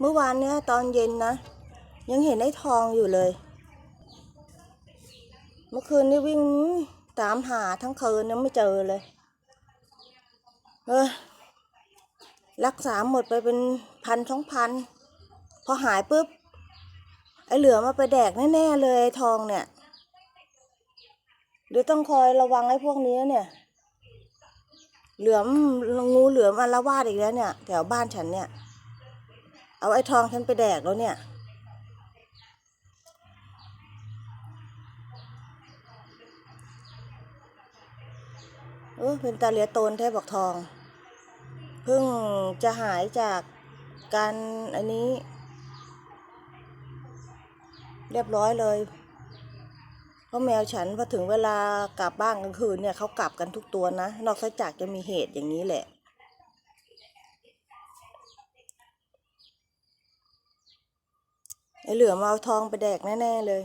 เมื่อวานเนี้ยตอนเย็นนะ ยังเห็นไอ้ทองอยู่เลย เมื่อคืนนี่วิ่งตามหาทั้งคืนยังไม่เจอเลยเออรักษาหมดไปเป็นพันสองพัน พอหายปุ๊บ ไอ้เหลือมาไปแดกแน่ๆเลยไอ้ทองเนี่ยเดี๋ยวต้องคอยระวังไอ้พวกนี้เนี่ย เหลือมงูเหลือมอาละวาดอีกแล้วเนี่ย แถวบ้านฉันเนี่ย เอาไอ้ทองฉันไปแดกแล้วเนี่ย เออเป็นตาเหลียโตนแท้บอกทอง เพิ่งจะหายจากการอันนี้ เรียบร้อยเลยเพราะแมวฉันพอถึงเวลากลับบ้านกลางคืนเนี่ยเขากลับกันทุกตัวนะ นอกจากจะมีเหตุอย่างนี้แหละ ไอ้เหลือมาเอาทองไปแดกแน่ ๆ เลย